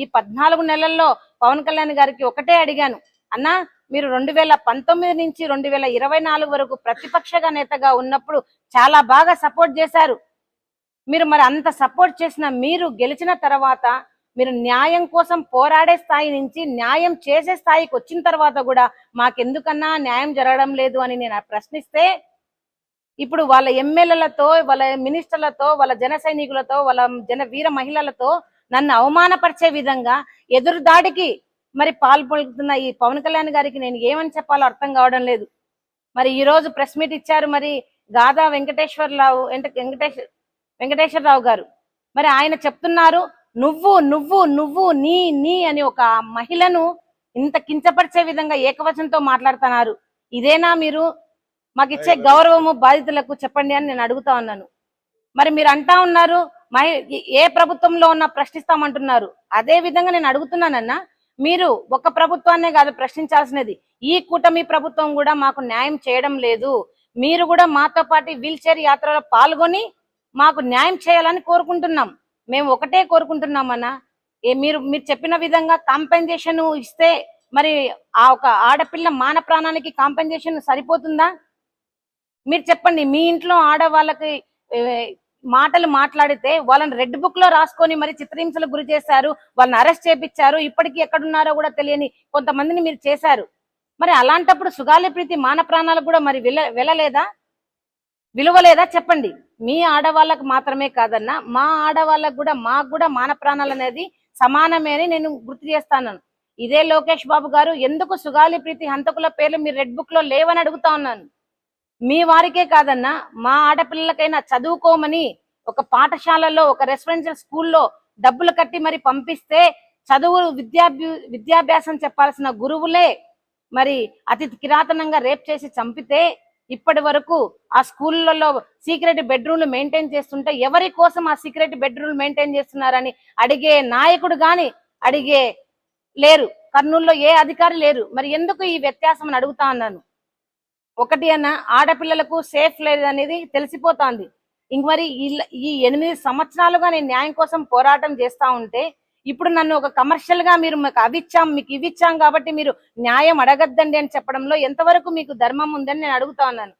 ఈ పద్నాలుగు నెలల్లో పవన్ కళ్యాణ్ గారికి ఒకటే అడిగాను. అన్నా మీరు రెండు వేల పంతొమ్మిది నుంచి రెండు వేల ఇరవై నాలుగు వరకు ప్రతిపక్షగా నేతగా ఉన్నప్పుడు చాలా బాగా సపోర్ట్ చేశారు. మీరు మరి అంత సపోర్ట్ చేసిన మీరు గెలిచిన తర్వాత మీరు న్యాయం కోసం పోరాడే స్థాయి నుంచి న్యాయం చేసే స్థాయికి వచ్చిన తర్వాత కూడా మాకెందుకన్నా న్యాయం జరగడం లేదు అని నేను ప్రశ్నిస్తే ఇప్పుడు వాళ్ళ ఎమ్మెల్యేలతో వాళ్ళ మినిస్టర్లతో వాళ్ళ జన సైనికులతో వాళ్ళ జన వీర మహిళలతో నన్ను అవమానపరిచే విధంగా ఎదురు దాడికి మరి పాల్పొలుతున్న ఈ పవన్ కళ్యాణ్ గారికి నేను ఏమని చెప్పాలో అర్థం కావడం లేదు. మరి ఈ రోజు ప్రెస్ మీట్ ఇచ్చారు మరి గాదా వెంకటేశ్వరరావు వెంకటేశ్వర వెంకటేశ్వరరావు గారు. మరి ఆయన చెప్తున్నారు నువ్వు నువ్వు నువ్వు నీ నీ అని ఒక మహిళను ఇంత కించపరిచే విధంగా ఏకవచనంతో మాట్లాడుతున్నారు. ఇదేనా మీరు? మాకు ఇచ్చే గౌరవము బాధితులకు చెప్పండి అని నేను అడుగుతా ఉన్నాను. మరి మీరు అంటా ఉన్నారు మరి ఏ ప్రభుత్వంలో ఉన్నా ప్రశ్నిస్తామంటున్నారు. అదే విధంగా నేను అడుగుతున్నానన్నా మీరు ఒక ప్రభుత్వాన్నే కాదు ప్రశ్నించాల్సినది. ఈ కూటమి ప్రభుత్వం కూడా మాకు న్యాయం చేయడం లేదు. మీరు కూడా మాతో పాటు వీల్ చైర్ యాత్రలో పాల్గొని మాకు న్యాయం చేయాలని కోరుకుంటున్నాం. మేము ఒకటే కోరుకుంటున్నామన్నా ఏ మీరు మీరు చెప్పిన విధంగా కాంపెన్సేషన్ ఇస్తే మరి ఆ ఒక ఆడపిల్ల మాన ప్రాణానికి కాంపెన్సేషన్ సరిపోతుందా? మీరు చెప్పండి మీ ఇంట్లో ఆడవాళ్ళకి మాటలు మాట్లాడితే వాళ్ళని రెడ్ బుక్లో రాసుకొని మరి చిత్రహింసలకు గురి చేశారు వాళ్ళని అరెస్ట్ చేపించారు ఇప్పటికీ ఎక్కడున్నారో కూడా తెలియని కొంతమందిని మీరు చేశారు. మరి అలాంటప్పుడు సుగాలి ప్రీతి మాన ప్రాణాలు కూడా మరి వెళ్ళ వెళ్ళలేదా? విలువలేదా? చెప్పండి. మీ ఆడవాళ్ళకు మాత్రమే కాదన్నా మా ఆడవాళ్ళకు కూడా మాకు కూడా మాన ప్రాణాలు అనేది సమానమే అని నేను గుర్తు చేస్తాను. ఇదే లోకేష్ బాబు గారు ఎందుకు సుగాలి ప్రీతి హంతకుల పేర్లు మీరు రెడ్ బుక్లో లేవని అడుగుతా ఉన్నాను? మీ వారికే కాదన్నా మా ఆడపిల్లలకైనా చదువుకోమని ఒక పాఠశాలలో ఒక రెసిడెన్షియల్ స్కూల్లో డబ్బులు కట్టి మరి పంపిస్తే చదువు విద్యాభ్యు విద్యాభ్యాసం చెప్పాల్సిన గురువులే మరి అతి కిరాతనంగా రేప్ చేసి చంపితే ఇప్పటి వరకు ఆ స్కూళ్ళలో సీక్రెట్ బెడ్రూమ్లు మెయింటైన్ చేస్తుంటే ఎవరి కోసం ఆ సీక్రెట్ బెడ్రూమ్లు మెయింటైన్ చేస్తున్నారని అడిగే నాయకుడు కానీ అడిగే లేరు. కర్నూలులో ఏ అధికారి లేరు. మరి ఎందుకు ఈ వ్యత్యాసం అని అడుగుతా ఉన్నాను. ఒకటి అన్న ఆడపిల్లలకు సేఫ్ లేదు అనేది తెలిసిపోతాంది. ఇంక మరి ఈ- ఎనిమిది సంవత్సరాలుగా నేను న్యాయం కోసం పోరాటం చేస్తా ఉంటే ఇప్పుడు నన్ను ఒక కమర్షియల్గా మీరు మాకు అవి ఇచ్చాం మీకు ఇవి ఇచ్చాం కాబట్టి మీరు న్యాయం అడగద్దండి అని చెప్పడంలో ఎంతవరకు మీకు ధర్మం ఉందని నేను అడుగుతా ఉన్నాను.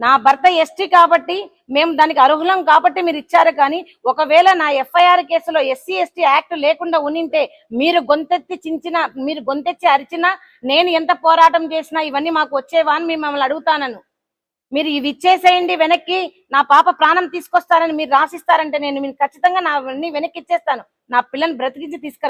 నా భర్త ఎస్టీ కాబట్టి మేము దానికి అర్హులం కాబట్టి మీరు ఇచ్చారు కానీ ఒకవేళ నా ఎఫ్ఐఆర్ కేసులో ఎస్సీ ఎస్టీ యాక్ట్ లేకుండా ఉనింటే మీరు గొంతెత్తి చించిన మీరు గొంతెచ్చి అరిచినా నేను ఎంత పోరాటం చేసినా ఇవన్నీ మాకు వచ్చేవా అని మిమ్మల్ని అడుగుతానను. మీరు ఇవి ఇచ్చేసేయండి వెనక్కి నా పాప ప్రాణం తీసుకొస్తారని మీరు రాసిస్తారంటే నేను మీరు ఖచ్చితంగా నా అన్ని వెనక్కి ఇచ్చేస్తాను. నా పిల్లని బ్రతికించి తీసుకు